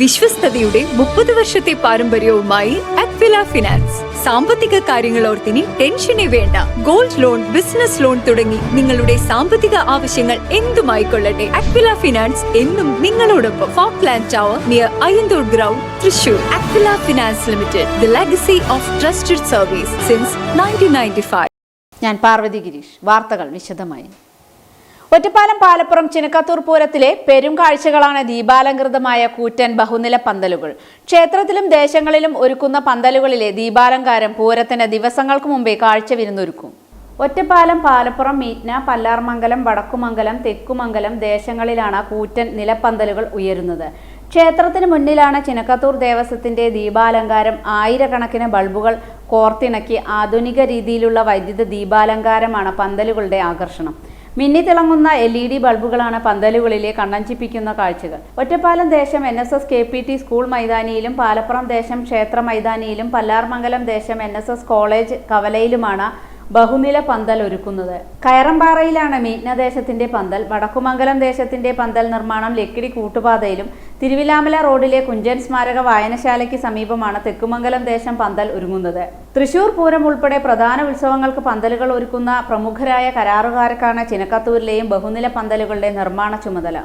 വിശ്വസ്തയുടെ മുപ്പത് വർഷത്തെ പാരമ്പര്യവുമായി അക്വില ഫിനാൻസ്. സാമ്പത്തിക കാര്യങ്ങളോർത്തിനി ടെൻഷനെ വേണ്ട. ഗോൾഡ് ലോൺ ബിസിനസ് ലോൺ തുടങ്ങി നിങ്ങളുടെ സാമ്പത്തിക ആവശ്യങ്ങൾ എന്തുമായിക്കൊള്ളട്ടെ. അക്വില ഫിനാൻസ് എന്നും നിങ്ങളോടൊപ്പം. Tower near Ayyanthur ground Thrissur Aquila finance limited the legacy of trusted service since nineteen ഞാൻ പാർവതി ഗിരീഷ്. വാർത്തകൾ വിശദമായി. ഒറ്റപ്പാലം പാലപ്പുറം ചിനക്കത്തൂർ പൂരത്തിലെ പെരും കാഴ്ചകളാണ് ദീപാലങ്കൃതമായ കൂറ്റൻ ബഹുനില പന്തലുകൾ. ക്ഷേത്രത്തിലും ദേശങ്ങളിലും ഒരുക്കുന്ന പന്തലുകളിലെ ദീപാലങ്കാരം പൂരത്തിന് ദിവസങ്ങൾക്ക് മുമ്പേ കാഴ്ച വിരുന്നൊരുക്കും. ഒറ്റപ്പാലം പാലപ്പുറം മീറ്റ്ന പല്ലാർമംഗലം വടക്കുമംഗലം തെക്കുമംഗലം ദേശങ്ങളിലാണ് കൂറ്റൻ നിലപ്പന്തലുകൾ ഉയരുന്നത്. ക്ഷേത്രത്തിന് മുന്നിലാണ് ചിനക്കത്തൂർ ദേവസ്വത്തിന്റെ ദീപാലങ്കാരം ആയിരക്കണക്കിന് ബൾബുകൾ കോർത്തിണക്കി ആധുനിക രീതിയിലുള്ള വൈദ്യുത ദീപാലങ്കാരമാണ് പന്തലുകളുടെ ആകർഷണം. മിന്നിത്തിളങ്ങുന്ന എൽ ഇ ഡി ബൾബുകളാണ് പന്തലുകളിലെ കണ്ണഞ്ചിപ്പിക്കുന്ന കാഴ്ചകൾ. ഒറ്റപ്പാലം ദേശം N S S K P T school മൈതാനിയിലും Palappuram ദേശം ക്ഷേത്ര മൈതാനിയിലും പല്ലാർമംഗലം ദേശം എൻ എസ് എസ് കോളേജ് കവലയിലുമാണ് ബഹുനില പന്തൽ ഒരുക്കുന്നത്. കയറമ്പാറയിലാണ് മീനദേശത്തിന്റെ പന്തൽ. വടക്കുമംഗലം ദേശത്തിന്റെ പന്തൽ നിർമ്മാണം ലക്കിടി കൂട്ടുപാതയിലും തിരുവിലാമല റോഡിലെ കുഞ്ചൻ സ്മാരക വായനശാലയ്ക്ക് സമീപമാണ് തെക്കുമംഗലം ദേശം പന്തൽ ഒരുങ്ങുന്നത്. തൃശൂർ പൂരം ഉൾപ്പെടെ പ്രധാന ഉത്സവങ്ങൾക്ക് പന്തലുകൾ ഒരുക്കുന്ന പ്രമുഖരായ കരാറുകാർക്കാണ് ചിനക്കത്തൂരിലെയും ബഹുനില പന്തലുകളുടെ നിർമ്മാണ ചുമതല.